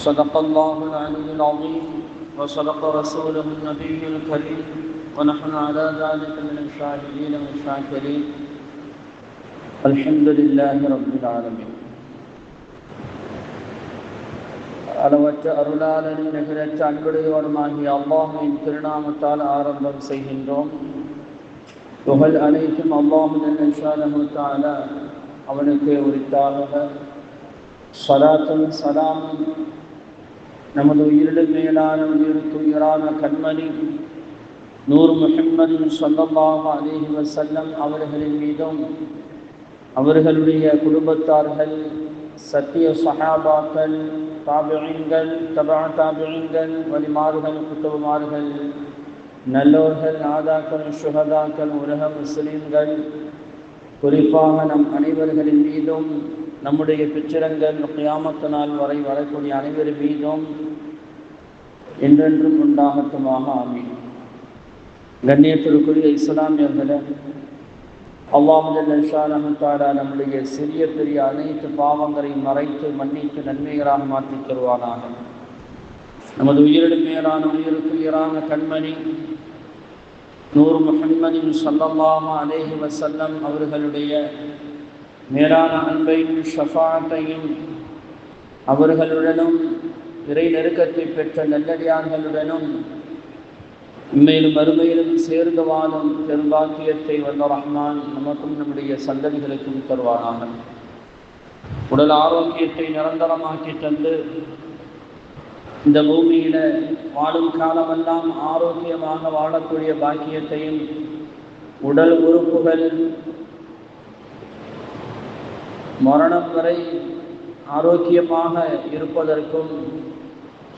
صدق الله العلي العظيم وصدق رسوله النبي الكريم ونحن على ذلك من الشاهدين والشاكرين الحمد لله رب العالمين அளவற்ற அருளாளனின் நிகழற்ற அன்புடையோருமாகிய அல்லாஹுவின் திருநாமத்தால் ஆரம்பம் செய்கின்றோம் புகழ் அனைத்தும் அல்லாஹுத்தால அவனுக்கு உரித்தாக சலாத்தும் சலாமும் நமது உயிரிடும் மேலான துயரான கண்மணி நூறு முஹம்மது சொல்லல்லாஹ் அலேஹி வசல்லம் அவர்களின் மீதும் அவர்களுடைய குடும்பத்தார்கள் சத்திய சஹாபாக்கள் தாபியங்கள் தபா தாபியங்கள் வலிமார்கள் குத்துவமார்கள் நல்லோர்கள் நாதாக்கள் சுகதாக்கள் உலக முஸ்லீம்கள் குறிப்பாக நம் அனைவர்களின் மீதும் நம்முடைய பிச்சரங்கள் கியாமத்து நாள் வரை வரக்கூடிய அனைவர் மீதும் என்றென்றும் உண்டாகட்டுமாக ஆமீன். கண்ணியத்திற்குரிய இஸ்லாமியர்களே அல்லாஹாலா நம்முடைய சிறிய பெரிய அனைத்து பாவங்களையும் மறைத்து மன்னித்து நன்மைகளாக மாற்றி தருவானாக. நமது உயிரிடு மேலான உயிருக்கு உயிரான கண்மணி நூறு முஹம்மதின் சல்லல்லாம அலேஹி வசல்லம் அவர்களுடைய மேலான அன்பையும் ஷஃபாத்தையும் அவர்களுடனும் இறை நெருக்கத்தை பெற்ற நல்லடியார்களுடனும் இம்மையிலும் மறுமையிலும் சேர்ந்து வாழும் பெரும்பாக்கியத்தை வந்த ரஹ்மான் நமக்கும் நம்முடைய சந்ததிகளுக்கும் தருவானாக. உடல் ஆரோக்கியத்தை நிரந்தரமாக்கி தந்து இந்த பூமியில வாழும் காலமெல்லாம் ஆரோக்கியமாக வாழக்கூடிய பாக்கியத்தையும் உடல் உறுப்புகள் மரணம் வரை ஆரோக்கியமாக இருப்பதற்கும்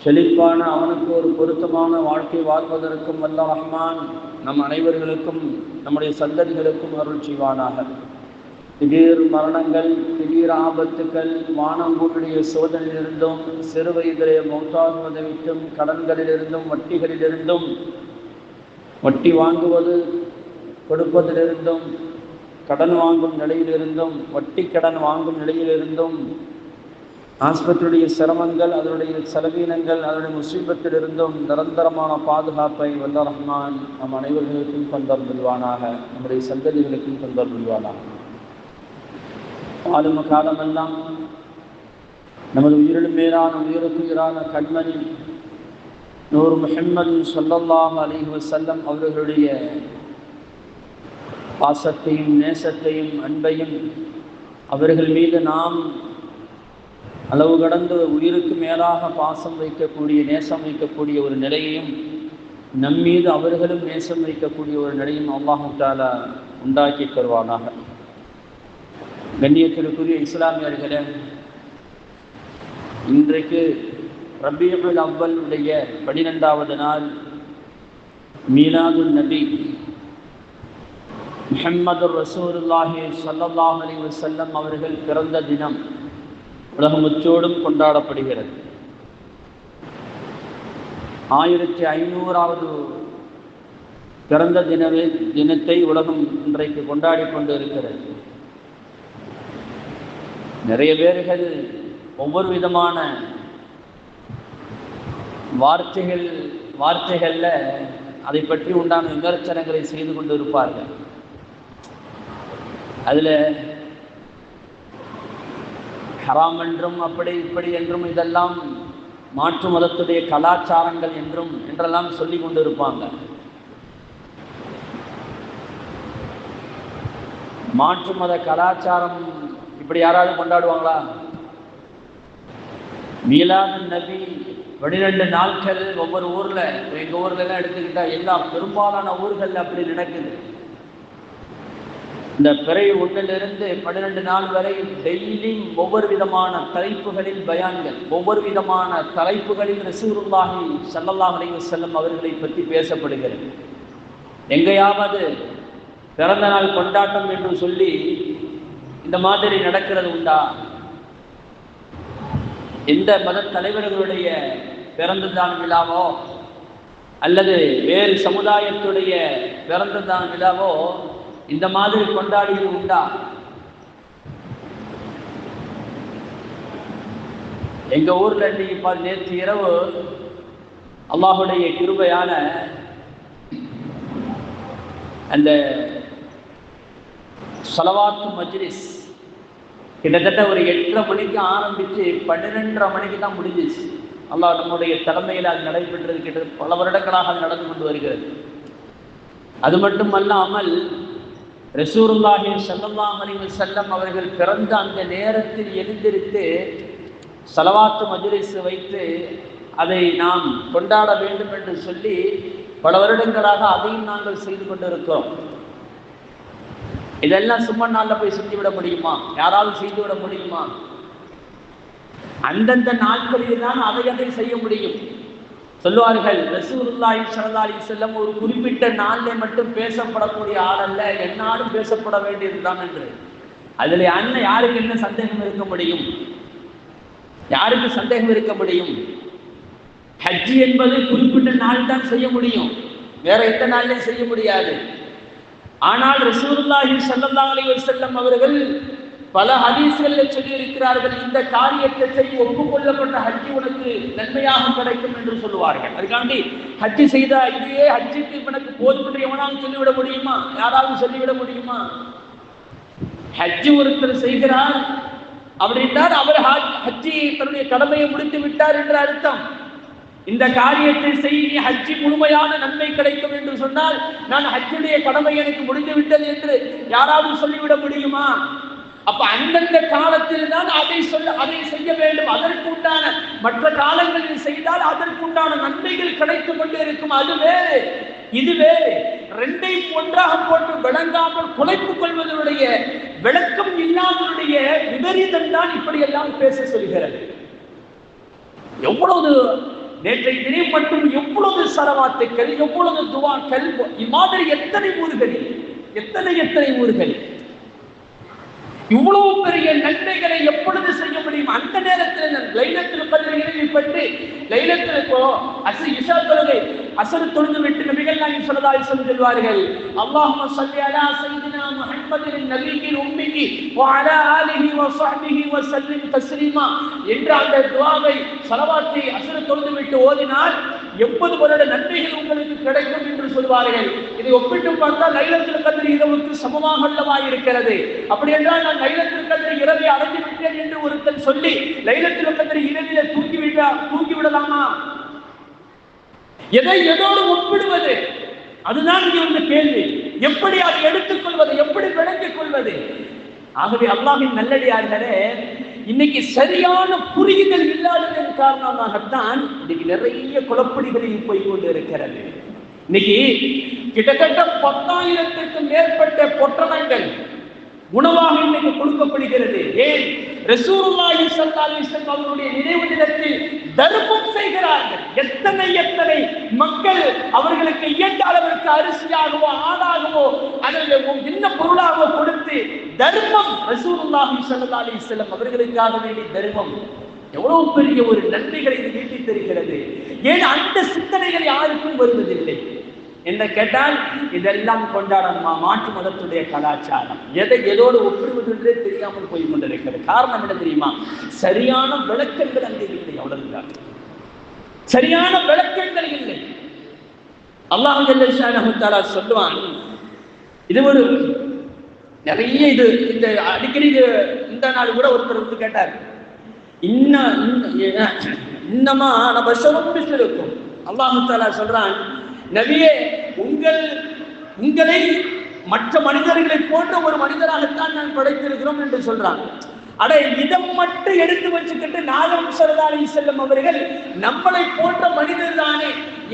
செழிப்பான அவனுக்கு ஒரு பொருத்தமான வாழ்க்கை வாழ்வதற்கும் வல்ல ரஹ்மான் நம் அனைவர்களுக்கும் நம்முடைய சந்ததிகளுக்கும் அருள் செய்வானாக. திடீர் மரணங்கள் திடீர் ஆபத்துக்கள் வானங்கூட்டுடைய சோதனையிலிருந்தும் சிறு வயதிலே மௌத்தாகுவதைவிட்டும் கடன்களிலிருந்தும் வட்டிகளிலிருந்தும் வட்டி வாங்குவது கொடுப்பதிலிருந்தும் கடன் வாங்கும் நிலையிலிருந்தும் வட்டி கடன் வாங்கும் நிலையிலிருந்தும் ஆஸ்பத்திரியுடைய சிரமங்கள் அதனுடைய செலவீனங்கள் அதனுடைய முசீபத்திலிருந்தும் நிரந்தரமான பாதுகாப்பை வல்ல ரஹ்மான் நம் அனைவர்களுக்கும் தந்தருள்வானாக நம்முடைய சந்ததிகளுக்கும் தந்தருள்வானாக. ஆளும காலமெல்லாம் நமது உயிரிலும் மேலான உயிருக்குயிரான கண்மணி நூறு முஹம்மது சொல்லல்லாம் அலிஹி வசல்லம் அவர்களுடைய பாசத்தையும் நேசத்தையும் அன்பையும் அவர்கள் மீது நாம் அளவு கடந்த உயிருக்கு மேலாக பாசம் வைக்கக்கூடிய நேசம் வைக்கக்கூடிய ஒரு நிலையையும் நம் மீது அவர்களும் நேசம் வைக்கக்கூடிய ஒரு நிலையும் அல்லாஹால உண்டாக்கி தருவானாக. கண்ணியத்திற்குரிய இஸ்லாமியர்களே இன்றைக்கு ரபியுல் அவ்வளுடைய பனிரெண்டாவது நாள் மீனாது நபி முஹம்மது ரசூருல்லாஹி சல்லல்லாஹ் அலி வசல்லம் அவர்கள் பிறந்த தினம் உலகம் உச்சோடும் கொண்டாடப்படுகிறது. ஆயிரத்தி ஐநூறாவது பிறந்த தினவே தினத்தை உலகம் இன்றைக்கு கொண்டாடி கொண்டு இருக்கிறது நிறைய பேர்கள் ஒவ்வொரு விதமான வார்த்தைகள் வார்த்தைகளில் அதை பற்றி உண்டான விமர்சனங்களை செய்து கொண்டு இருப்பார்கள் அதில் ஹராம் என்றும் அப்படி இப்படி என்றும் இதெல்லாம் மாற்று மதத்துடைய கலாச்சாரங்கள் என்றும் என்றெல்லாம் சொல்லி கொண்டு இருப்பாங்க மாற்று மத கலாச்சாரம் இப்படி யாராவது கொண்டாடுவாங்களா? மீலாது நபி பனிரெண்டு நாட்கள் ஒவ்வொரு ஊர்ல எங்க ஊர்ல எல்லாம் எல்லா பெரும்பாலான ஊர்கள் அப்படி நடக்குது. இந்த பிறை ஒன்றிலிருந்து பன்னிரெண்டு நாள் வரை டெய்லி ஒவ்வொரு விதமான தலைப்புகளில் பயான்கள் ஒவ்வொரு விதமான தலைப்புகளில் ரசூருல்லாஹி சல்லல்லாஹ் அலைஹி செல்லம் அவர்களை பற்றி பேசப்படுகிறது. எங்கேயாவது பிறந்த நாள் கொண்டாட்டம் என்று சொல்லி இந்த மாதிரி நடக்கிறது உண்டா? எந்த மத தலைவர்களுடைய பிறந்ததான் விழாவோ அல்லது வேறு சமுதாயத்துடைய பிறந்ததான் விழாவோ இந்த மாதிரி கொண்டாடியது உண்டா? எங்க ஊர்ல இன்னைக்கு பாரு, நேற்று இரவு அல்லாஹுடைய கிருபையான அந்த சலவாத்து மஜ்லிஸ் கிட்டத்தட்ட ஒரு எட்டரை மணிக்கு ஆரம்பிச்சு பன்னிரெண்டரை மணிக்கு தான் முடிஞ்சிச்சு. அல்லாஹ் நம்முடைய தலைமையில் அது நடைபெற்றது கிட்ட பல வருடங்களாக அது நடந்து கொண்டு வருகிறது. அது மட்டுமல்லாமல் ரசூருல்லாஹி ஸல்லல்லாஹு அலைஹி செல்லம் அவர்கள் பிறந்த அந்த நேரத்தில் எழுந்திருத்து சலவாத்து மஜுரிசு வைத்து அதை நாம் கொண்டாட வேண்டும் என்று சொல்லி பல வருடங்களாக அதையும் நாங்கள் செய்து கொண்டிருக்கிறோம். இதெல்லாம் சும்மா நாளில் போய் செஞ்சுவிட முடியுமா? யாராவது செய்து விட முடியுமா? அந்தந்த நாட்களில் தான் அதை அதை செய்ய முடியும். சொல்லுவார்கள் ரசூருல்லாய் சரதாலி செல்லம் ஒரு குறிப்பிட்ட நாளில் மட்டும் பேசப்படக்கூடிய ஆளல்ல என்னாலும் பேசப்பட வேண்டியதுதான் என்று. அதில் அண்ணன் யாருக்கு என்ன சந்தேகம் இருக்க முடியும்? யாருக்கு சந்தேகம் இருக்க முடியும்? ஹஜ்ஜி என்பது குறிப்பிட்ட நாள் தான் செய்ய முடியும். வேற எந்த நாள்லையும் செய்ய முடியாது. ஆனால் ரசூருல்லாஹி ஸல்லல்லாஹு அலி செல்லம் அவர்கள் பல ஹதீஸ்களில் சொல்லி இருக்கிறார்கள் இந்த காரியத்தை செய்ய ஒப்புக்கொள்ளப்பட்ட ஹஜ்ஜி உனக்கு நன்மையாக கிடைக்கும் என்று சொல்லுவார்கள். அதுக்காண்டி ஹஜ்ஜி செய்தா இதுவே ஹஜ்ஜிக்கு இவனுக்கு போதும் எவனாலும் சொல்லிவிட முடியுமா? யாராவது சொல்லிவிட முடியுமா? ஹஜ்ஜி ஒருத்தர் செய்கிறார் அப்படின்றால் அவர் ஹஜ்- ஹஜ்ஜி தன்னுடைய கடமையை முடித்து விட்டார் என்று அர்த்தம். இந்த காரியத்தை செய் நீ ஹஜ்ஜி முழுமையான நன்மை கிடைக்கும் என்று சொன்னால் நான் ஹஜ்ஜுடைய கடமை எனக்கு முடிந்து விட்டது என்று யாராவது சொல்லிவிட முடியுமா? அப்ப அந்தந்த காலத்தில் தான் அதை சொல்ல அதை செய்ய வேண்டும். அதற்கு உண்டான மற்ற காலங்களில் செய்தால் அதற்குண்டான நன்மைகள் கிடைத்துக் கொண்டே இருக்கும். அது வேறு. இது வேறு. ரெண்டையும் ஒன்றாக போட்டு விளங்காமல் குலைப்புக் கொள்வதனுடைய விளக்கம் இல்லாதவருடைய விபரீதம் தான் இப்படியெல்லாம் பேச சொல்கிறது. எவ்வளவு நேற்றைய தினம் மட்டும் எவ்வளவு சரவாத்துக்கள் எவ்வளவு துவாக்கள் இம்மாதிரி எத்தனை ஊர்கள் எத்தனை எத்தனை ஊர்கள் இவ்வளவு பெரிய நன்மைகளை எப்பொழுது செய்ய முடியும்? அந்த நேரத்தில் நான் லைலத்தில் கதிரை இறைவி லைலத்தில் இப்போ அசு இசா தொழுகை அசரு தொழுது விட்டு நபிகள் நாயகம் சொல்லதாய் அலைஹி வஸல்லம் சொல்வார்கள். அல்லாஹும்ம ஸல்லி அலா முஹம்மதின் நபியில் உம்மிகி வ ஆலிஹி வ ஸஹ்பிஹி வ ஸல்லிம் தஸ்லீமா. என்ற அந்த துஆவை ஸலவாத்தை அசரு தொழுது விட்டு ஓதினால் எண்பது வருட நன்மைகள் உங்களுக்கு கிடைக்கும் என்று சொல்வார்கள். இதை ஒப்பிட்டு பார்த்தால் லைலத்தில் கதிர் இரவுக்கு சமமாக அல்லவா இருக்கிறது? அப்படி என்றால் நான் லைலத்தில் கதிரி இரவை அடைந்து விட்டேன் என்று ஒருத்தன் சொல்லி லைலத்தில் கதிரி இரவில தூக்கி விட்டா விடலாமா எதை எதோடு ஒப்பிடுவது? அதுதான் இங்கே வந்து கேள்வி. எப்படி அதை எடுத்துக்கொள்வது? எப்படி விளங்கிக் கொள்வது? ஆகவே அல்லாஹின் நல்லடியார்களே இன்னைக்கு சரியான புரியுதல் இல்லாததன் காரணமாகத்தான் இன்னைக்கு நிறைய குழப்படிகளில் போய் கொண்டு இருக்கிறது. இன்னைக்கு கிட்டத்தட்ட பத்தாயிரத்திற்கும் மேற்பட்ட பொட்டணங்கள் உணவாக இன்னைக்கு கொடுக்கப்படுகிறது. ஏன்? ரசூலுல்லாஹி ஸல்லல்லாஹு அவர்களுடைய நினைவு தினத்தில் தர்மம் செய்கிறார்கள். எத்தனை எத்தனை மக்கள் அவர்களுக்கு இயன்ற அளவிற்கு அரிசியாகவோ ஆடாகவோ அல்லது என்ன பொருளாக தர்மம் ரசூலுல்லாஹி ஸல்லல்லாஹு அலைஹி வஸல்லம் அவர்களுக்காக வேண்டிய தர்மம் எவ்வளவு பெரிய ஒரு நன்மைகளை இது ஈட்டி தருகிறது. ஏன் அந்த சிந்தனைகள் யாருக்கும் வருவதில்லை? என்ன கேட்டால் இதெல்லாம் கொண்டாடணுமா மாற்று மதத்துடைய கலாச்சாரம். எதை எதோடு ஒப்பிடுவது என்றே தெரியாமல் போய் கொண்டிருக்கிறது. காரணம் என்ன தெரியுமா? சரியான விளக்கங்கள் அங்கே இல்லை அவ்வளவுதான். சரியான விளக்கங்கள் இல்லை. அல்லாஹ் சொல்லுவான் இது ஒரு நிறைய இது இந்த அடிக்கடி இது இந்த நாள் கூட ஒருத்தர் வந்து கேட்டார். இன்ன இன்னமா நம்ம பஷரும் இருக்கும் அல்லாஹு தாலா சொல்றான் நபியே உங்கள் உங்களை மற்ற மனிதர்களை போன்ற ஒரு மனிதராகத்தான் நான் படைத்திருக்கிறோம் என்று சொல்றான். அட இதை மட்டும் எடுத்து வச்சுக்கிட்டு நாகம் சரதாரி செல்லும் அவர்கள் நம்மளை போன்ற மனிதர் தானே.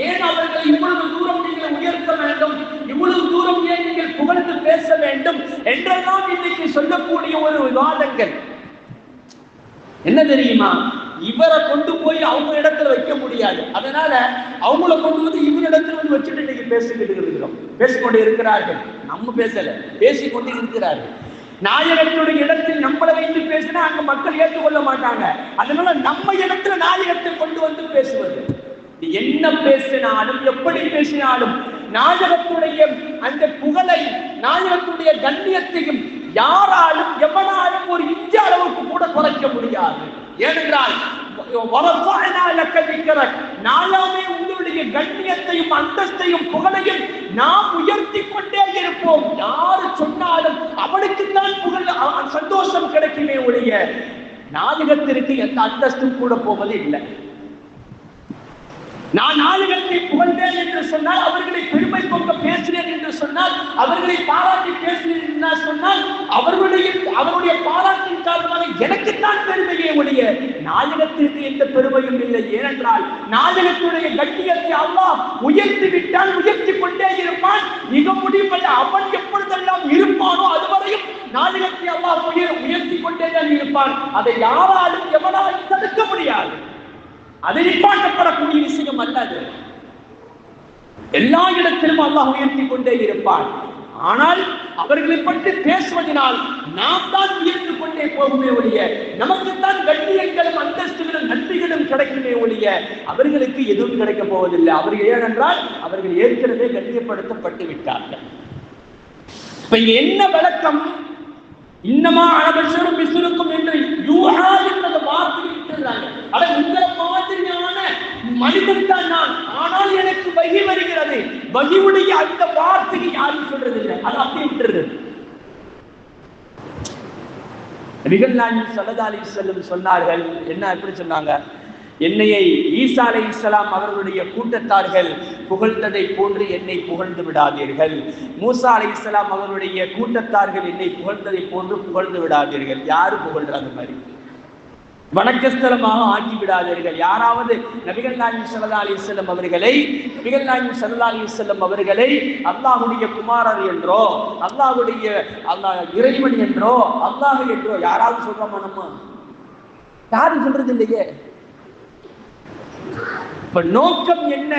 ஏன் அவர்கள் இவ்வளவு தூரம் நீங்கள் உயர்த்த வேண்டும் இவ்வளவு தூரம் ஏன் நீங்கள் புகழ்ந்து பேச வேண்டும் என்றெல்லாம் இன்னைக்கு சொல்லக்கூடிய ஒரு விவாதங்கள். என்ன தெரியுமா? இவரை கொண்டு போய் அவங்க இடத்துல வைக்க முடியாது. அதனால அவங்கள கொண்டு வந்து இவர் இடத்துல வந்து வச்சுட்டு இன்னைக்கு பேசிக்கிட்டு இருக்கிறோம். பேசிக்கொண்டு இருக்கிறார்கள். நம்ம பேசல. பேசிக்கொண்டு இருக்கிறார்கள். நாயகத்தினுடைய இடத்தில் நம்மளை வைத்து பேசினா அங்க மக்கள் ஏற்றுக்கொள்ள மாட்டாங்க. அதனால நம்ம இடத்துல நாயகத்தை கொண்டு வந்து பேசுவது. நீ என்ன பேசினாலும் எப்படி பேசினாலும் நாயகத்துடைய அந்த புகழை நாயகத்துடைய கண்ணியத்தையும் யாராலும் எவனாலும் ஒரு இஞ்ச அளவுக்கு கூட குறைக்க முடியாது. ஏனென்றால் நாளாமே உங்களுடைய கண்ணியத்தையும் அந்தஸ்தையும் புகழையும் நாம் உயர்த்தி கொண்டே இருப்போம். யாரு சொன்னாலும் அவனுக்கு தான் புகழ் சந்தோஷம் கிடைக்குமே உடைய நாயகத்திற்கு எந்த அந்தஸ்தும் கூட போவது இல்லை நான் ஆளுகளை புகழ்ந்தேன் என்று சொன்னால் அவர்களை பெருமை பொங்க பேசினேன் என்று சொன்னால் அவர்களை பாராட்டி பேசினேன் என்று சொன்னால் அவர்களுடைய அவருடைய பாராட்டின் காரணமாக எனக்குத்தான் பெருமையே ஒழிய நாயகத்திற்கு எந்த பெருமையும் இல்லை. ஏனென்றால் நாயகத்துடைய கட்டியத்தை அல்லாஹ் உயர்த்தி விட்டால் உயர்த்தி கொண்டே இருப்பான். மிக முடிவல்ல அவன் எப்பொழுதெல்லாம் இருப்பானோ அதுவரையும் நாயகத்தை அல்லாஹ் உயர் உயர்த்தி கொண்டே தான் இருப்பான். அதை யாராலும் எவனாலும் தடுக்க முடியாது. அது நிப்பாட்டப்படக்கூடிய விஷயம் அல்லது. எல்லா இடத்திலும் அல்லாஹ் உயர்த்தி கொண்டே இருப்பான். ஆனால் அவர்களை பற்றி பேசுவதனால் நாம் தான் உயர்ந்து கொண்டே போகுமே ஒழிய நமக்குத்தான் கண்ணியங்களும் அந்தஸ்துகளும் நன்றிகளும் கிடைக்குமே ஒழிய அவர்களுக்கு எதுவும் கிடைக்கப் போவதில்லை. அவர்கள் ஏனென்றால் அவர்கள் ஏற்கனவே கண்ணியப்படுத்தப்பட்டு விட்டார்கள். இப்ப இங்க என்ன விளக்கம்? இன்னமா அனபஷரும் பிசுருக்கும் என்று யூஹா என்ற வார்த்தை விட்டுறாங்க அட இந்த மாதிரியான மனிதன் தான் நான் ஆனால் எனக்கு வகி வருகிறது அந்த வார்த்தையை யாரும் சொல்றது இல்லை அது அப்படி விட்டுறது. நபிகள் நாயகம் ஸல்லல்லாஹு சொன்னார்கள். என்ன எப்படி சொன்னாங்க? என்னையை ஈசா அலை இஸ்லாம் அவர்களுடைய கூட்டத்தார்கள் புகழ்ந்ததை போன்று என்னை புகழ்ந்து விடாதீர்கள். மூசா அலை இஸ்லாம் அவர்களுடைய கூட்டத்தார்கள் என்னை புகழ்ந்ததை போன்று புகழ்ந்து விடாதீர்கள். யாரு புகழ்றாங்க மாதிரி வணக்கஸ்தலமாக ஆக்கி விடாதீர்கள் யாராவது நபிகள் நாயகம் சல்லா அலி செல்லம் அவர்களை நபிகள் நாயகம் சல்லா அலி செல்லம் அவர்களை அல்லாஹுடைய குமாரர் என்றோ அல்லாஹுடைய அல்லாஹ் இறைவன் என்றோ அல்லாஹ் என்றோ யாராவது சொல்றோமா நம்ம? யாரும் சொல்றது இல்லையே. இப்ப நோக்கம் என்ன?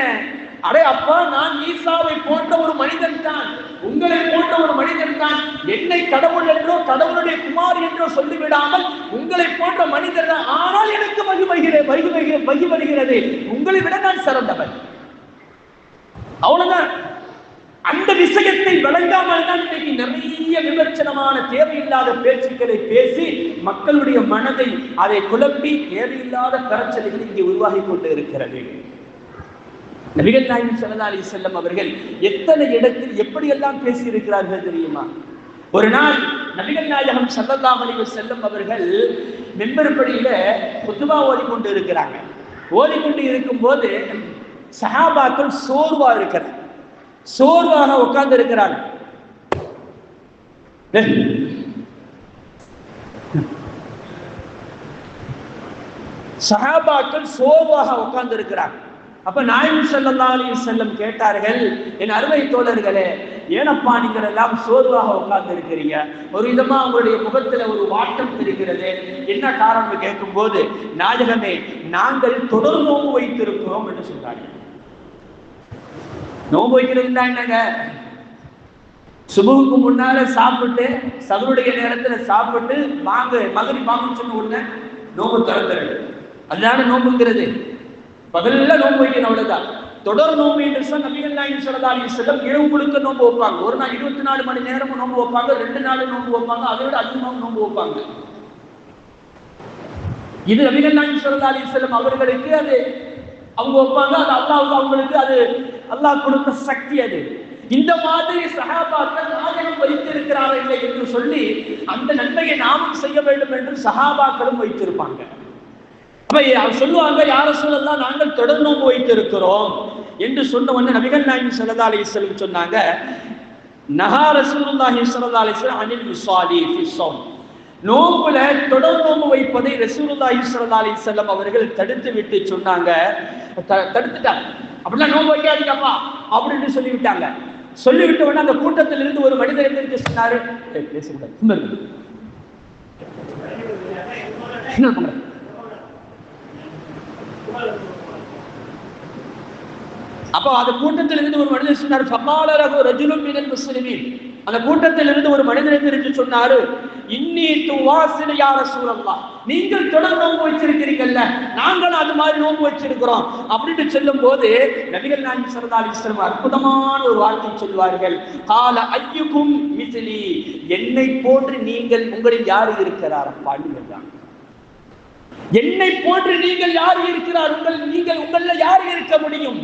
அடே அப்பா நான் ஈசாவை போன்ற ஒரு மனிதன் தான். உங்களை போன்ற ஒரு மனிதன் தான். என்னை கடவுள் என்றோ கடவுளுடைய குமார் என்றோ சொல்லிவிடாமல் உங்களை போன்ற மனிதர் தான். ஆனால் எனக்கு வகி வருகிறது வகி உங்களை விட நான் சிறந்தவன். அவ்வளவுதான். அந்த விஷயத்தை விளங்காமல் தான் இன்னைக்கு நிறைய விமர்சனமான தேவையில்லாத பேச்சுக்களை பேசி மக்களுடைய மனதை அதை குழப்பி தேவையில்லாத கரைச்சல்கள் இங்கே உருவாகி கொண்டு இருக்கிறது. நபிகள் நாயகம் ஸல்லல்லாஹு அலைஹி அவர்கள் எத்தனை இடத்தில் எப்படியெல்லாம் பேசி இருக்கிறார்கள் தெரியுமா? ஒரு நாள் நபிகள் நாயகம் ஸல்லல்லாஹு செல்லும் வஸல்லம் அவர்கள் மெம்பர்படியில பொதுவா ஓடிக்கொண்டு இருக்கிறாங்க ஓடிக்கொண்டு இருக்கும்போது சஹாபாக்கள் சோர்வா இருக்கிறார் சோர்வாக உட்கார்ந்து இருக்கிறாங்க சஹாபாக்கள் சோர்வாக உட்கார்ந்து இருக்கிறாங்க அப்ப நாயம் ஸல்லல்லாஹு செல்லும் கேட்டார்கள் என் அருமை தோழர்களே ஏனப்பா நீங்கள் எல்லாம் சோர்வாக உட்கார்ந்து இருக்கிறீங்க ஒரு விதமா உங்களுடைய முகத்துல ஒரு வாட்டம் தெரிகிறது. என்ன காரணம் கேட்கும்போது நாயகமே நாங்கள் தொடர் நோம்பு வைத்திருக்கிறோம் என்று சொல்றாங்க நோம்பு வைக்கிறதுனா என்னங்க? சுபுவுக்கு முன்னால சாப்பிட்டு சகருடைய நேரத்துல சாப்பிட்டு வாங்க மகரி வாங்க சொன்ன உடனே நோம்பு திறந்துறது அதுதான நோம்புங்கிறது பகல்ல நோம்பு வைக்கணும் அவ்வளவுதான். தொடர் நோம்பு என்று சொன்ன நபிகள் நாயகம் ஸல்லல்லாஹு அலைஹி இரவு முழுக்க நோம்பு வைப்பாங்க. ஒரு நாள் இருபத்தி நாலு மணி நேரமும் நோம்பு வைப்பாங்க. ரெண்டு நாள் நோம்பு வைப்பாங்க. அதை விட அதிகமாக நோம்பு வைப்பாங்க. இது நபிகள் நாயகம் ஸல்லல்லாஹு அலைஹி அவர்களுக்கு அது அவங்க வைப்பாங்க. அது அல்லாஹ் அவங்களுக்கு அது அல்லாஹ் கொடுத்த சக்தி அது. இந்த மாதிரி சஹாபாக்கள் நாயகம் வைத்திருக்கிறார்கள் இல்லை என்று சொல்லி அந்த நன்மையை நாமும் செய்ய வேண்டும் என்று சஹாபாக்களும் வைத்திருப்பாங்க. அப்ப அவர் சொல்லுவாங்க யார சொல்லலாம் நாங்கள் தொடர் நோன்பு வைத்திருக்கிறோம். என்று சொன்ன உடனே நபிகள் நாயகம் சல்லா அலி இஸ்லம் சொன்னாங்க நகா ரசூலுல்லாஹி சல்லா அலி இஸ்லாம் அனில் விசாலி ஃபி நோம்புல தொடர் நோம்பு வைப்பதை ரசூலுல்லாஹி சல்லா அலி வஸல்லம் அவர்கள் தடுத்து விட்டு சொன்னாங்க. த- தடுத்துட்டாங்க. அப்படிலாம் நோம்பு வைக்காதீங்கப்பா. அப்படின்னு சொல்லிவிட்டாங்க. சொல்லிவிட்ட உடனே அந்த கூட்டத்தில் இருந்து ஒரு மனிதர் எந்திரிச்சு சொன்னாரு. "ஏய், பேசக்கூடாது சும்மா இருக்கு என்ன பண்ற அப்போ அந்த கூட்டத்தில் இருந்து ஒரு மனிதர் சொன்னார் ஃபகாலரகு ரஜுலும் மினல் முஸ்லிமீன். அந்த கூட்டத்தில் இருந்து ஒரு மனிதர் தெரிஞ்சு சொன்னாரு இன்னி துவாசில யா ரசூலல்லாஹ். நீங்கள் தொடர் நோன்பு வச்சிருக்கிறீங்கல்ல நாங்கள் அது மாதிரி நோன்பு வச்சிருக்கிறோம். அப்படின்னு சொல்லும் போது நபிகள் நாயகி ஸல்லல்லாஹு அற்புதமான ஒரு வார்த்தை சொல்வார்கள் கால ஐயுக்கும் மிசிலி என்னை போன்று நீங்கள் உங்களில் யார் இருக்கிறார் பாடுங்கள் தான் என்னை போன்று நீங்கள் யார் இருக்கிறார்? உங்கள் நீங்கள் உங்கள யார் இருக்க முடியும்?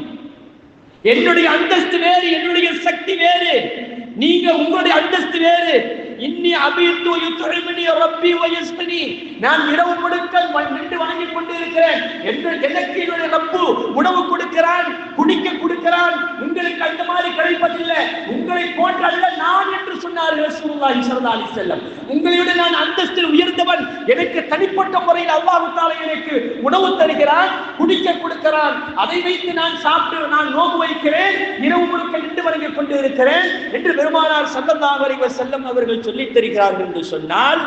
என்னுடைய அந்தஸ்து வேறு என்னுடைய சக்தி வேறு. நீங்க உங்களுடைய அந்தஸ்து வேறு. இன்னி அபித்து யுத்துஹிமினி ரப்பி வயஸ்மனி நான் இரவு முழுக்க நின்று வணங்கிக் கொண்டிருக்கிறேன். என்று எனக்கு என்னுடைய ரப்பு உணவு கொடுக்கிறான் குடிக்க கொடுக்கிறான். உங்களுக்கு அந்த மாதிரி கிடைப்பதில்லை. உங்களை போன்ற அல்ல நான் என்று சொன்னார்கள் ரசூலுல்லாஹி ஸல்லல்லாஹு அலைஹி வஸல்லம். உங்களை நான் அந்தஸ்தில் உயர்ந்தவன். எனக்கு தனிப்பட்ட முறையில் அல்லாஹ் தஆலா எனக்கு உணவு தருகிறான் குடிக்க கொடுக்கிறான். அதை வைத்து நான் சாப்பிட்டு நான் நோக்கு வைக்கிறேன். இரவு முழுக்க நின்று வணங்கிக் கொண்டிருக்கிறேன் என்று பெருமானார் ஸல்லல்லாஹு அலைஹி வஸல்லம் அவர்கள் சொல்லித் தருகிறார்கள் என்று சொன்னால்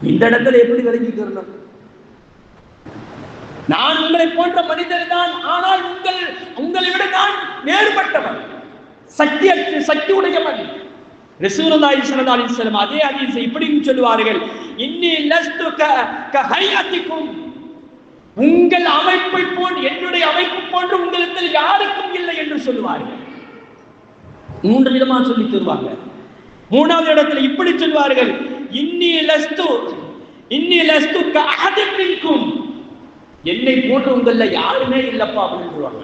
இந்த இடத்துல எப்படி விளங்கிக்கிறோம் நான் உங்களை போன்ற மனிதர் தான் ஆனால் உங்கள் உங்களை விட நான் வேறுபட்டவன். சக்தி சக்தி உடையவன் ரசூலுல்லாஹி ஸல்லல்லாஹு அலைஹி வஸல்லம் அதே ஹதீஸை இப்படியும் சொல்வார்கள் இன்னி லஸ்து உங்கள் அமைப்பை போன்று என்னுடைய அமைப்பு போன்று உங்களுக்கு யாருக்கும் இல்லை என்று சொல்லுவார்கள். மூன்று விதமா சொல்லி தருவாங்க. மூணாவது இடத்துல இப்படி சொல்வார்கள் இன்னி லஸ்து இன்னி லஸ்து க அஹதின் என்னை போன்று உங்கள யாருமே இல்லப்பா அப்படின்னு சொல்லுவாங்க.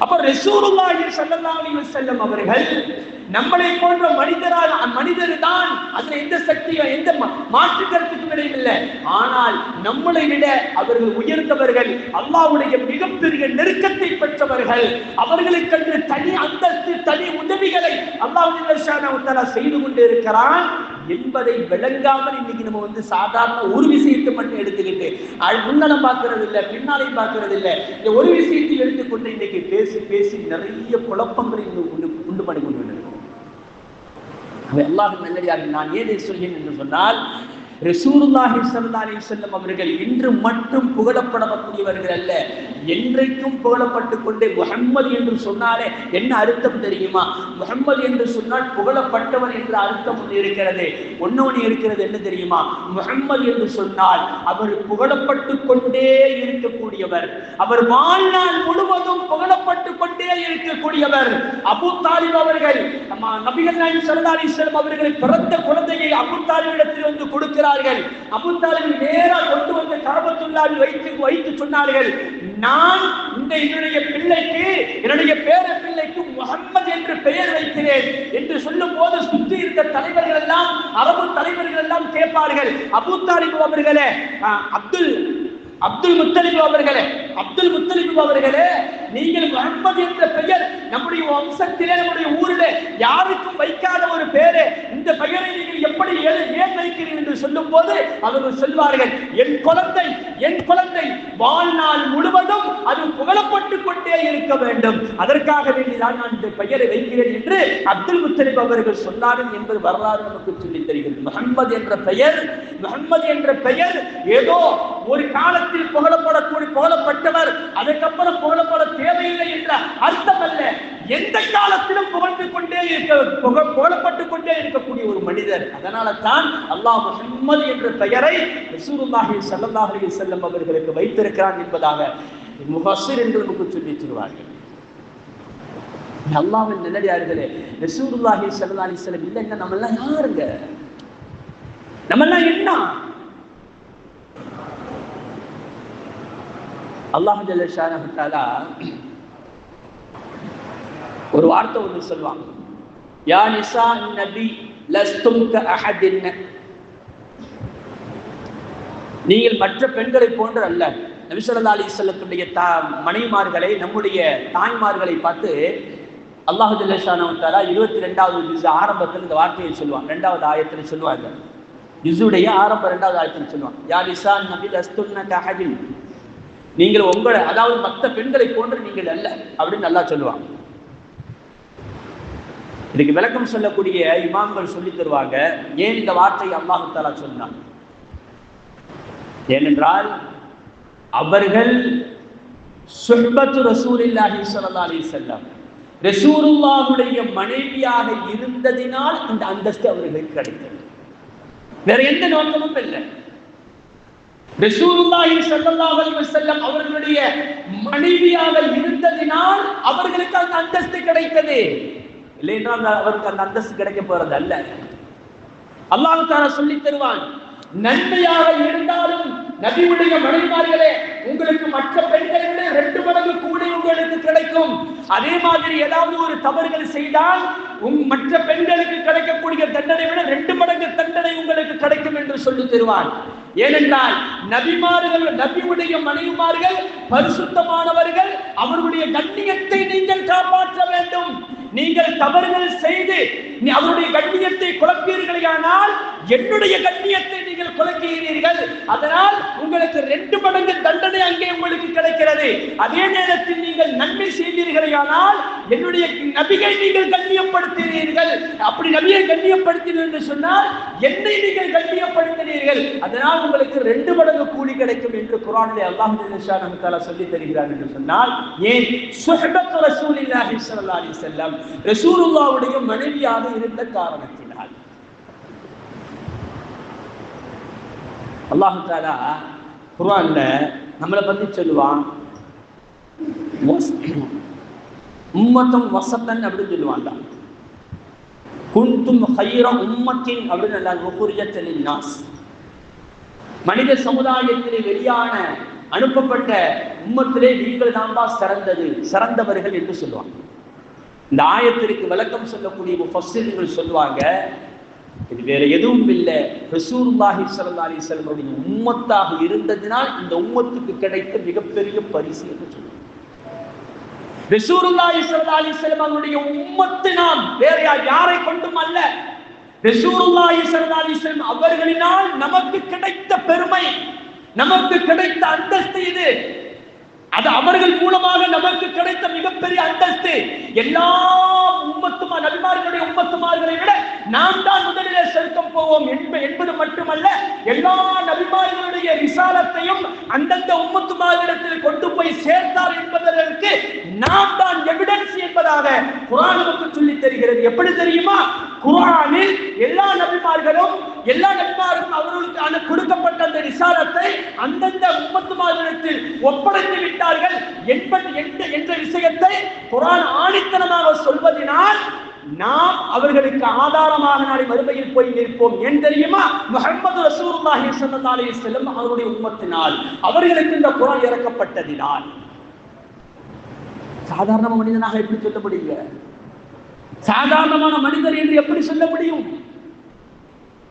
அப்ப ரசூலுல்லாஹி ஸல்லல்லாஹு அலைஹி வஸல்லம் அவர்கள் நம்மளை போன்ற மனிதரால் மனிதர் தான் அதுல எந்த சக்தியும் எந்த மாற்று கருத்துக்கும் இல்லை ஆனால் நம்மளை விட அவர்கள் உயர்ந்தவர்கள் அல்லாவுடைய மிகப்பெரிய நெருக்கத்தை பெற்றவர்கள் அவர்களுக்கென்று தனி அந்தஸ்து தனி உதவிகளை அல்லாஹ் செய்து கொண்டு இருக்கிறான் என்பதை விளங்காமல் இன்னைக்கு நம்ம வந்து சாதாரண ஒரு விஷயத்தை மட்டும் எடுத்துக்கிட்டு முன்னலம் பார்க்கறது இல்லை பின்னாலே பார்க்கறது இல்லை இந்த ஒரு விஷயத்தை எடுத்துக்கொண்டு இன்னைக்கு பேசி பேசி நிறைய குழப்பங்களை உண்டு உண்டு பண்ணி கொண்டு வந்திருக்கிறோம் நல்லடியார்கள் எல்லாரும் நான் ஏதை சொல்கிறேன் என்று சொன்னால் ரசூலுல்லாஹி சல்லா அலி செல்லம் அவர்கள் இன்று மட்டும் புகழப்படக்கூடியவர்கள் அல்ல. என்றைக்கும் புகழப்பட்டு கொண்டே முகம்மது என்று சொன்னாலே என்ன அர்த்தம் தெரியுமா? முகம்மது என்று சொன்னால் புகழப்பட்டவர் என்ற அர்த்தம் ஒன்று இருக்கிறது. ஒன்னொன்று இருக்கிறது என்ன தெரியுமா? முகம்மது என்று சொன்னால் அவர் புகழப்பட்டு கொண்டே இருக்கக்கூடியவர். அவர் வாழ்நாள் முழுவதும் புகழப்பட்டு கொண்டே இருக்கக்கூடியவர். அபு தாலிப் அவர்கள் நபிகள் நாயகம் சல்லா அலி செல்லம் அவர்களை பிறந்த குழந்தையை அபு தாலிபிடத்தில் வந்து கொடுக்கிறார்கள் அபு தாலிப் நேரா கொண்டு வந்து கரபத்துள்ளாவில் வைத்து வைத்து சொன்னார்கள் நான் இந்த என்னுடைய பிள்ளைக்கு என்னுடைய பேர பிள்ளைக்கு முகம்மது என்று பெயர் வைக்கிறேன் என்று சொல்லும் போது சுற்றி இருந்த தலைவர்கள் எல்லாம் அரபு தலைவர்கள் எல்லாம் கேட்பார்கள் அபு அவர்களே அப்துல் அப்துல் முத்தலிபு அவர்களே அப்துல் முத்தலிபு அவர்களே நீங்கள் முகம்மது என்ற பெயர் நம்முடைய வம்சத்திலே நம்முடைய ஊரிலே யாருக்கும் வைக்காத ஒரு பெயரு இந்த பெயரை நீங்கள் எப்படி ஏன் வைக்கிறீர்கள் என்று சொல்லும் போது அவர்கள் சொல்வார்கள் என் குழந்தை என் குழந்தை வாழ்நாள் முழுவதும் அது புகழப்பட்டு கொண்டே இருக்க வேண்டும். அதற்காக வேண்டிதான் நான் இந்த பெயரை வைக்கிறேன் என்று அப்துல் முத்தலிப் அவர்கள் சொன்னார்கள் என்பது வரலாறு நமக்கு சொல்லி தருகிறது. முகமது என்ற பெயர் முகமது என்ற பெயர் ஏதோ ஒரு காலத்தில் புகழப்படக்கூடிய புகழப்பட்டவர் அதுக்கப்புறம் புகழப்பட தேவையில்லை என்ற அர்த்தம் அல்ல எந்த காலத்திலும் புகழ்ந்து கொண்டே இருக்க புகழப்பட்டு கொண்டே இருக்கக்கூடிய ஒரு மனிதர். அதனால தான் அல்லாஹ் முஹம்மது என்ற பெயரை ரசூலுல்லாஹி ஸல்லல்லாஹு அலைஹி வஸல்லம் அவர்களுக்கு வைத்திருக்கிறான் என்பதாக முஃபஸ்ஸிர் என்று நமக்கு சொல்லி தருவார்கள். அல்லாவின் நல்லடியார்களே ரசூலுல்லாஹி ஸல்லல்லாஹு அலைஹி வஸல்லம் இல்லைன்னா நம்ம எல்லாம் யாருங்க? நம்ம எல்லாம் என்ன? அல்லாஹ் ஜல்ல ஒரு வார்த்தை ஒன்று சொல்லுவாங்க. யா நிசா நபி லஸ்தும் க அஹதின். நீங்கள் மற்ற பெண்களை போன்று அல்ல நபிசல்லா அலி சொல்லத்துடைய தா மனைவிமார்களை நம்முடைய தாய்மார்களை பார்த்து அல்லாஹு ஜல்ல இருபத்தி ரெண்டாவது ஜுஸ் ஆரம்பத்தில் இந்த வார்த்தையை சொல்லுவான் ரெண்டாவது ஆயத்தில் சொல்லுவாங்க. ஜுஸுடைய ஆரம்ப ரெண்டாவது ஆயத்தில் சொல்லுவான் யா நிசா நபி லஸ்தும் க அஹதின். நீங்கள் உங்களை அதாவது மற்ற பெண்களை போன்று நீங்கள் அல்ல அப்படின்னு நல்லா சொல்லுவாங்க. இதுக்கு விளக்கம் சொல்லக்கூடிய இமாம்கள் சொல்லி தருவாங்க ஏன் இந்த வார்த்தை அல்லாஹு தாலா சொன்னான்? ஏனென்றால் அவர்கள் சுஹ்பத்து ரசூலில்லாஹி ஸல்லல்லாஹு அலைஹி செல்லம் ரசூருல்லாவுடைய மனைவியாக இருந்ததினால் இந்த அந்தஸ்து அவர்களுக்கு கிடைத்தது. வேற எந்த நோக்கமும் இல்லை. ரசூலுல்லாஹி ஸல்லல்லாஹு அலைஹி வஸல்லம் அவர்களுடைய மனைவியாக இருந்ததினால் அவர்களுக்கு அந்த அந்தஸ்து கிடைத்தது. இல்லைன்னா அந்த- அவருக்கு அந்த அந்தஸ்து கிடைக்க போறது அல்ல. அல்லாஹ் தாலா சொல்லி தருவான் நன்மையாக இருந்தாலும் நபியுடைய மனைவிமார்களே உங்களுக்கு மற்ற பெண்களை விட ரெண்டு மடங்கு கூடி உங்களுக்கு கிடைக்கும். அதே மாதிரி ஏதாவது ஒரு தவறுகள் செய்தால் உங் மற்ற பெண்களுக்கு கிடைக்கக்கூடிய தண்டனை விட ரெண்டு மடங்கு தண்டனை உங்களுக்கு கிடைக்கும் என்று சொல்லி தருவார். ஏனென்றால் நபிமார்கள் நபியுடைய மனைவிமார்கள் பரிசுத்தமானவர்கள் அவருடைய கண்ணியத்தை நீங்கள் காப்பாற்ற வேண்டும். நீங்கள் தவறுகள் செய்து நீ அவருடைய கண்ணியத்தை குழப்பீர்களானால் என்னுடைய கண்ணியத்தை நீங்கள் குழப்பீர்கள் அதனால் உங்களுக்கு ரெண்டு மடங்கு தண்டனை அங்கே உங்களுக்கு கிடைக்கிறது அதே நேரத்தில் நீங்கள் நன்மை செய்தீர்களானால் என்னுடைய நபிகை நீங்கள் கண்ணியப்படுத்தினீர்கள். அப்படி நபியை கண்ணியப்படுத்தினீர்கள் என்று சொன்னால் என்னை நீங்கள் கண்ணியப்படுத்தினீர்கள். அதனால் உங்களுக்கு ரெண்டு மடங்கு கூலி கிடைக்கும் என்று குரானிலே அல்லாஹ் ஜல்லஷா சொல்லி தருகிறார் என்று சொன்னால் ஏன்? சுஹபத் ரசூலில்லாஹி ஸல்லல்லாஹு அலைஹி வஸல்லம் ரசூலுல்லாஹ்வுடைய மனைவியாக இருந்த காரணத்தினால். அல்லாஹு தாலா குரான்ல நம்மளை பத்தி சொல்லுவான் உம்மத்தம் வசத்தன் அப்படின்னு சொல்லுவாங்க குந்தும் ஹைர உம்மத்தின் அப்படின்னு அல்லா நாஸ் மனித சமுதாயத்திலே வெளியான அனுப்பப்பட்ட உம்மத்திலே நீங்கள் தான் தான் சிறந்தது சிறந்தவர்கள் என்று சொல்லுவாங்க. இந்த ஆயத்திற்கு விளக்கம் சொல்லக்கூடிய முஃபஸ்ஸிர்கள் சொல்லுவாங்க இது வேற எதுவும் இல்லை. ரசூலுல்லாஹி ஸல்லல்லாஹு அலைஹி உம்மத்தாக இருந்ததினால் இந்த உம்மத்துக்கு கிடைத்த மிகப்பெரிய பரிசு என்று சொல்லுவாங்க. ரசூலுல்லாஹி ஸல்லல்லாஹு அலைஹி வஸல்லம் அவருடைய உம்மத்து நாம் வேற யார் யாரை கொண்டும் அல்ல. ரசூலுல்லாஹி ஸல்லல்லாஹு அலைஹி வஸல்லம் அவர்களினால் நமக்கு கிடைத்த பெருமை நமக்கு கிடைத்த அந்தஸ்து இது. அது அவர்கள் மூலமாக நமக்கு கிடைத்த மிகப்பெரிய அந்தஸ்து. எல்லா உம்மத்துமா நபிமார்களுடைய உம்மத்துமார்களை விட நாம் தான் முதலிலே செலுத்தம் போவோம் என்ப- என்பது மட்டுமல்ல எல்லா நபிமார்களுடைய விசாலத்தையும் அந்தந்த உம்மத்துமாரிடத்தில் கொண்டு போய் சேர்த்தார் என்பதற்கு நாம் தான் எவிடன்ஸ் என்பதாக குரான் நமக்கு சொல்லி தருகிறது. எப்படி தெரியுமா? குரானில் எல்லா நபிமார்களும் எல்லா நபிமாருக்கும் அவர்களுக்கு கொடுக்கப்பட்ட அந்த விசாலத்தை அந்தந்த உம்மத்துமாரிடத்தில் ஒப்படைத்து விட்டார்கள் என்பது என்ற- என்ற விஷயத்தை குரான் ஆணித்தனமாக சொல்வதனால் நாம் அவர்களுக்கு ஆதாரமாக நாளை மறுமையில் போய் நிற்போம். ஏன் தெரியுமா? முகமது ரசூலுல்லாஹி ஸல்லல்லாஹு செல்லும் அவருடைய உம்மத்தினால் அவர்களுக்கு இந்த குரான் இறக்கப்பட்டதினால். சாதாரண மனிதனாக எப்படி சொல்ல முடியுங்க? சாதாரணமான மனிதர் என்று எப்படி சொல்ல முடியும்?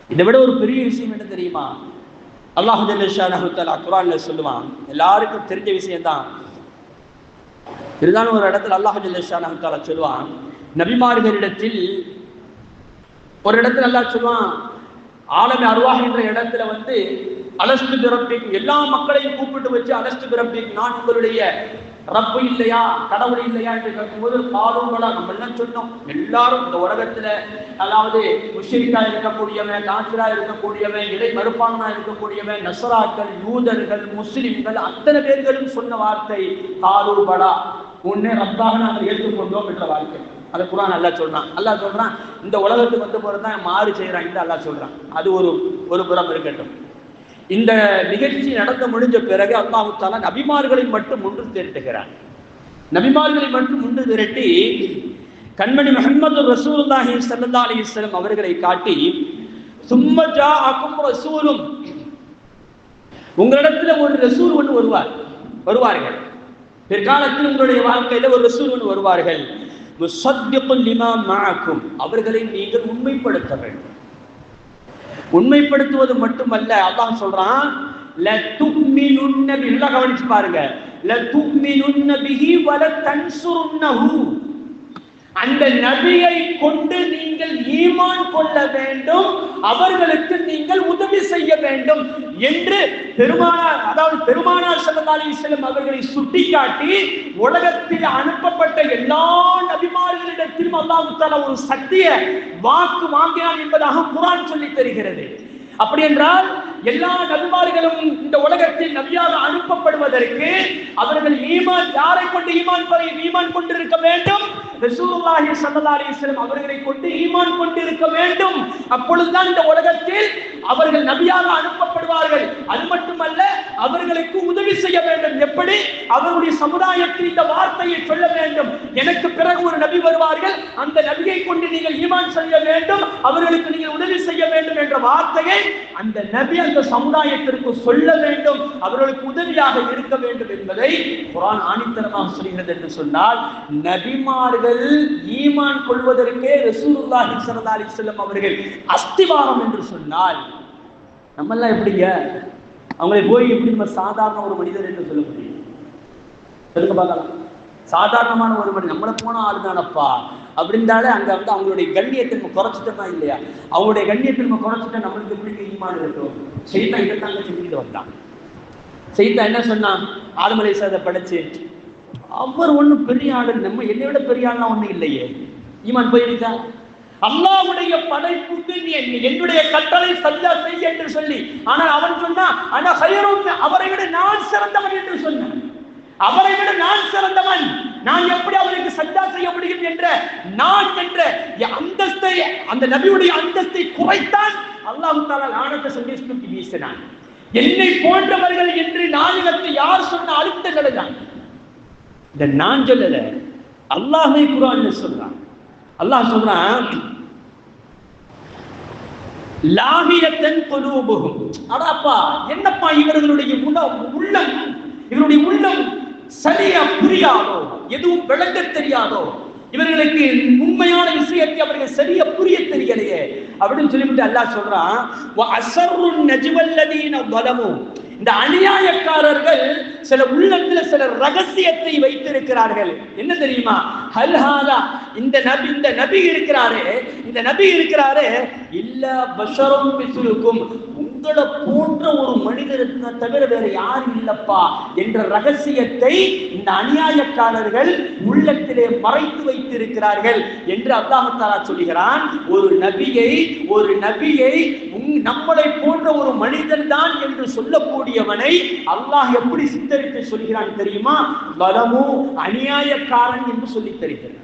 இதை விட ஒரு பெரிய விஷயம் என்ன தெரியுமா? அல்லாஹு ஜல்லஷானஹு சொல்லுவான். எல்லாருக்கும் தெரிஞ்ச விஷயம்தான். இருந்தாலும் ஒரு இடத்துல அல்லாஹு ஜல்லஷானஹு சொல்லுவான். நபிமார்களிடத்தில் ஒரு இடத்துல அல்லாஹ் சொல்லுவான் ஆலமி அருவாக என்ற இடத்துல வந்து அலஸ்து பிறப்பிக்கும் எல்லா மக்களையும் கூப்பிட்டு வச்சு அலஸ்து பிறப்பிக்கும் நான் உங்களுடைய ரப்பு இல்லையா கடவுள் இல்லையா என்று கேட்கும்போது காலூங்களா நம்ம எல்லாம் சொன்னோம். எல்லாரும் இந்த உலகத்துல அதாவது முஷரிக்கா இருக்கக்கூடியவன் காசிரா இருக்கக்கூடியவன் இறை மறுப்பானா இருக்கக்கூடியவன் நசராக்கள் யூதர்கள் முஸ்லிம்கள் அத்தனை பேர்களும் சொன்ன வார்த்தை பாலூபலா உன்னே ரப்பாக நாங்கள் ஏற்றுக்கொண்டோம் என்ற வார்த்தை. அதை குரான் நல்லா சொல்றான். அல்லாஹ் சொல்றான் இந்த உலகத்துக்கு வந்து போறது மாறு செய்யறான் என்று அல்லாஹ் சொல்றான். அது ஒரு ஒரு புறம் இருக்கட்டும். இந்த நிகழ்ச்சி நடந்து முடிஞ்ச பிறகு அல்லாஹு தாலா நபிமார்களை மட்டும் ஒன்று திரட்டுகிறார் நபிமார்களை மட்டும் ஒன்று திரட்டி கண்மணி முகமது ரசூல்லாஹி சல்லா அலைஹி அவர்களை காட்டி சும்மஜா அக்கும் ரசூலும். உங்களிடத்துல ஒரு ரசூல் ஒன்று வருவார் வருவார்கள். பிற்காலத்தில் உங்களுடைய வாழ்க்கையில ஒரு ரசூல் ஒன்று வருவார்கள். அவர்களை நீங்கள் உண்மைப்படுத்த வேண்டும். உண்மைப்படுத்துவது மட்டுமல்ல அல்லாஹ் சொல்றான் கவனிச்சு பாருங்க. அந்த நபியை கொண்டு நீங்கள் ஈமான் கொள்ள வேண்டும் அவர்களுக்கு நீங்கள் உதவி செய்ய வேண்டும் என்று பெருமானார் அதாவது பெருமானார் ஸல்லல்லாஹு செல்லும் அவர்களை சுட்டிக்காட்டி உலகத்தில் அனுப்பப்பட்ட எல்லா நபிமார்களிடத்திலும் அல்லாஹ் தஆலா ஒரு சக்திய வாக்கு வாங்கினான் என்பதாக குரான் சொல்லி தருகிறது. அப்படி என்றால் எல்லா நபிமார்களும் இந்த உலகத்தில் நபியாக அனுப்பப்படுவதற்கு அவர்கள் ஈமான் யாரை கொண்டு ஈமான் பெற ஈமான் கொண்டிருக்க வேண்டும்? ரசூலுல்லாஹி ஸல்லல்லாஹு அலைஹி வஸல்லம் அவர்களை கொண்டு ஈமான் கொண்டிருக்க வேண்டும். அப்பொழுதுதான் இந்த உலகத்தில் அவர்கள் நபியாக அனுப்பப்படுவார்கள். அது மட்டுமல்ல அவர்களுக்கு உதவி செய்ய வேண்டும். வேண்டும் எப்படி? அவருடைய சமுதாயத்தில் இந்த வார்த்தையை சொல்ல வேண்டும். எனக்கு பிறகு ஒரு நபி வருவார்கள். அந்த நபியை கொண்டு நீங்கள் ஈமான் செய்ய வேண்டும். அவர்களுக்கு நீங்கள் உதவி செய்ய வேண்டும் என்ற வார்த்தையை அந்த நபி இந்த சமுதாயத்திற்கு சொல்ல வேண்டும் அவர்களுக்கு உதவியாக இருக்க வேண்டும் என்பதை குரான் ஆணித்தரமாக சொல்கிறது என்று சொன்னால் நபிமார்கள் ஈமான் கொள்வதற்கே ரசூலுல்லாஹி ஸல்லல்லாஹு அலி செல்லம் அவர்கள் அஸ்திவாரம் என்று சொன்னால் நம்மெல்லாம் எப்படிங்க? அவங்களை போய் எப்படி நம்ம சாதாரண ஒரு மனிதர் என்று சொல்ல முடியும்? சொல்லுங்க பார்க்கலாம். சாதாரணமான ஒரு மனிதன் நம்மளை போன ஆள் தானப்பா அப்படின்றாலே அங்க வந்து அவங்களுடைய கண்ணியத்தை நம்ம குறைச்சிட்டோமா இல்லையா? அவங்களுடைய கண்ணியத்தை நம்ம குறைச்சிட்டா நம்மளுக்கு எப்படி ஈமான் இருக்கும்? செய்தா இதைத்தாங்க செஞ்சுட்டு வந்தான். செய்தா என்ன சொன்னான்? ஆளுமலை சாதை படைச்சு அவர் ஒன்றும் பெரிய ஆளு நம்ம என்னை விட பெரிய ஆள்லாம் ஒன்றும் இல்லையே. ஈமான் போயிருக்கா அல்லாவுடைய படைப்புக்கு நீ என்னுடைய கட்டளை சஜ்ஜா செய் என்று சொல்லி. ஆனால் அவன் சொன்னான் ஆனா ஹைரும் அவரை விட நான் சிறந்தவன் என்று சொன்னான். அவரை விட நான் சிறந்தவன். நான் எப்படி அவருக்கு சஜ்ஜா செய்ய முடியும் என்ற நான் என்ற அந்தஸ்தை அந்த நபியுடைய அந்தஸ்தை குறைத்தான் அல்லாஹ் தாலா நாணத்தை சொல்லி தூக்கி வீசினான். என்னை போன்றவர்கள் என்று நாயகத்தை யார் சொன்ன அடுத்த தான். இந்த நான் சொல்லல அல்லாஹை குரான் சொல்றான். அல்லாஹ் சொல்றான் லாகியத்தன் கொலூபுகும் அடாப்பா என்னப்பா இவர்களுடைய உள்ளம் இவருடைய உள்ளம் சரியா புரியாதோ எதுவும் விளங்க தெரியாதோ இவர்களுக்கு உண்மையான விஷயத்தை அவர்கள் சரியா புரிய தெரியலையே அப்படின்னு சொல்லிவிட்டு அல்லாஹ் சொல்றான் அசர்ரு நஜுவல்லதீன பலமும் இந்த அநியாயக்காரர்கள் சில உள்ளத்துல சில ரகசியத்தை வைத்திருக்கிறார்கள். என்ன தெரியுமா? ஹல்ஹாலா இந்த நபி இந்த நபி இருக்கிறாரு இந்த நபி இருக்கிறாரு இல்ல பஷரும் பிசுலுக்கும் உங்களை போன்ற ஒரு மனிதருக்கு தவிர வேற யாரும் இல்லப்பா என்ற ரகசியத்தை இந்த அநியாயக்காரர்கள் உள்ளத்திலே மறைத்து வைத்திருக்கிறார்கள் என்று அல்லாஹாலா சொல்கிறான் ஒரு நபியை ஒரு நபியை நம்மளை போன்ற ஒரு மனிதன் தான் என்று சொல்லக்கூடியவனை அல்லாஹ் எப்படி சித்தரித்து சொல்கிறான் தெரியுமா? பலமோ அநியாயக்காரன் என்று சொல்லி தருகிறான்.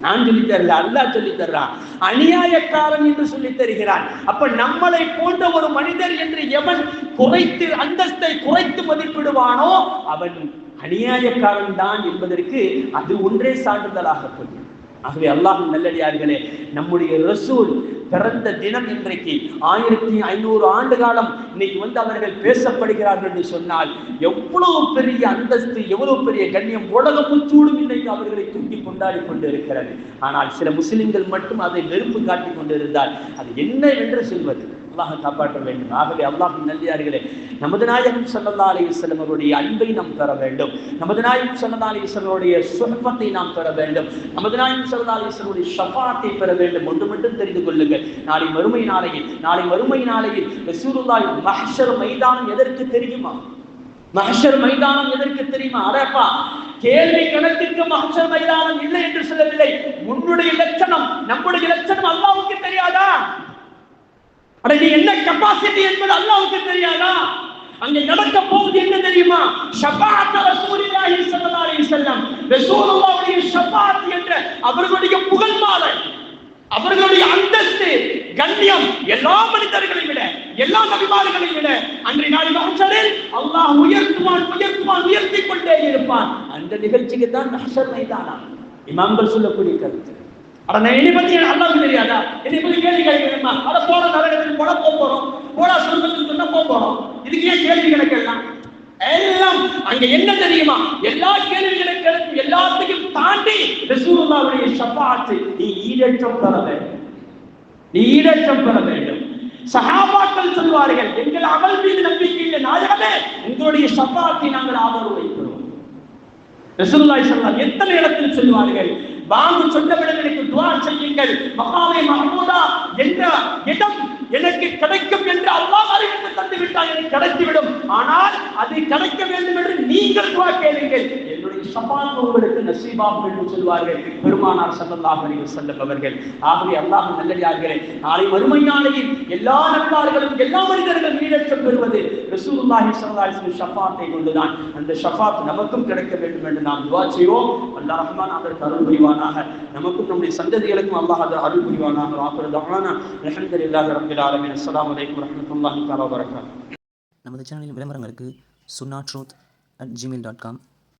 நான் சொல்லி தரல அல்லாஹ் சொல்லி தர்றான். அநியாயக்காரன் என்று சொல்லி தருகிறான். அப்ப நம்மளை போன்ற ஒரு மனிதர் என்று எவன் குறைத்து அந்தஸ்தை குறைத்து மதிப்பிடுவானோ அவன் அநியாயக்காரன் தான் என்பதற்கு அது ஒன்றே சான்றிதழாக கொள்ளும் ஆகவே அல்லாஹும் நல்லடியார்களே நம்முடைய ரசூல் பிறந்த தினம் இன்றைக்கு ஆயிரத்தி ஐநூறு ஆண்டு காலம் இன்னைக்கு வந்து அவர்கள் பேசப்படுகிறார்கள் என்று சொன்னால் எவ்வளவு பெரிய அந்தஸ்து எவ்வளவு பெரிய கண்ணியம் உலகமும் சூடும் இன்னைக்கு அவர்களை தூக்கி கொண்டாடி கொண்டு இருக்கிறது ஆனால் சில முஸ்லிம்கள் மட்டும் அதை நெருப்பு காட்டிக் கொண்டிருந்தால் அது என்ன என்று சொல்வது? அல்லாஹ் காப்பாற்ற வேண்டும். ஆகவே அல்லாஹ் நல்லியார்களே நமது நாயகம் சல்லா அலி அவருடைய அன்பை நாம் பெற வேண்டும். நமது நாயகம் சல்லா அலி வல்லமுடைய நாம் பெற வேண்டும். நமது நாயகம் சல்லா அலி வல்லமுடைய ஷஃபாத்தை பெற வேண்டும் ஒன்று மட்டும் தெரிந்து கொள்ளுங்கள். நாளை மறுமை நாளையில் நாளை மறுமை நாளையில் ரசூலுல்லாஹி மஹ்ஷர் மைதானம் எதற்கு தெரியுமா? மஹ்ஷர் மைதானம் எதற்கு தெரியுமா? அடப்பா கேள்வி கணக்கிற்கு மஹ்ஷர் மைதானம் இல்லை என்று சொல்லவில்லை. உன்னுடைய லட்சணம் நம்முடைய லட்சணம் அல்லாவுக்கு தெரியாதா? அட நீ என்ன கெப்பாசிட்டி என்பது அல்லாவுக்கு தெரியாதா? அங்க நடக்க போகுது என்ன தெரியுமா? ஷபாத் ரசூலுல்லாஹி ஸல்லல்லாஹு அலைஹி வஸல்லம். ரசூலுல்லாஹுடைய ஷபாத் என்ற அவர்களுடைய புகழ் மாலை அவர்களுடைய அந்தஸ்து கண்ணியம் எல்லா மனிதர்களை விட எல்லா நபிமார்களை விட அன்றைய நாள் மகசரில் அல்லாஹ் உயர்த்துவான் உயர்த்துவான் உயர்த்தி கொண்டே இருப்பான். அந்த நிகழ்ச்சிக்கு தான் மகசர் மைதானம். இமாம்கள் சொல்லக்கூடிய கருத்து. அட நான் என்னை பத்தி அல்லாவுக்கு தெரியாதா? என்னை பத்தி கேள்வி கேட்கணுமா? அட போன நரகத்துக்கு போட போக போறோம். போடா சொர்க்கத்துக்கு சொன்னா போக போறோம். இதுக்கு ஏன் கேள்வி கணக்கெல்லாம் எல்லாம் அங்க என்ன தெரியுமா? எல்லா கேள்விகளுக்கும் எல்லாத்தையும் தாண்டி ரசூலுல்லாவுடைய ஷஃபாத்து நீ ஈரேற்றம் பெற வேண்டும். நீ ஈரேற்றம் பெற வேண்டும். சகாபாக்கள் சொல்வார்கள் எங்கள் அமல் மீது நம்பிக்கை இல்லை நாயகமே உங்களுடைய ஷஃபாத்தை நாங்கள் ஆதரவு வைக்கிறோம். ரசூல்லாய் சொல்லலாம் எத்தனை இடத்தில் சொல்வார்கள் வாங்கு சொன்னவிடம் எனக்கு துவா செய்யுங்கள். மகாமே மஹமூதா என்ற இடம் எனக்கு கிடைக்கும் என்று அல்லாஹ் அறிவித்து தந்துவிட்டால் எனக்கு கிடைத்துவிடும். ஆனால் அது கிடைக்க வேண்டும் என்று நீங்கள் துவா கேளுங்கள். என்னுடைய உங்களுக்கு நசீபாகும் என்று சொல்வார்கள். பெருமானார் ஸல்லல்லாஹு அலைஹி வஸல்லம் அவர்கள். ஆகவே அல்லாஹ் நல்லடியார்களே நாளை மறுமை எல்லா நல்லார்களும் எல்லா மனிதர்களும் ஈடற்றம் பெறுவது ரசூலுல்லாஹி ஸல்லல்லாஹு அலைஹி ஷஃபாத்தை கொண்டுதான். அந்த ஷஃபாத் நமக்கும் கிடைக்க வேண்டும் என்று நாம் துவா செய்வோம். அல்லாஹ் ரஹ்மான் அதற்கு அருள் புரிவானாக. நமக்கும் நம்முடைய சந்ததிகளுக்கும் அல்லாஹ் அது அருள் புரிவானாக. வாக்குறு தவானா அல்ஹம்துலில்லாஹி ரப்பில் ஆலமீன். அஸ்ஸலாமு அலைக்கும் வரஹ்மத்துல்லாஹி தஆலா வபரகாத்துஹு நமது சேனலின் விளம்பரங்களுக்கு சுன்னா truth at Gmail dot com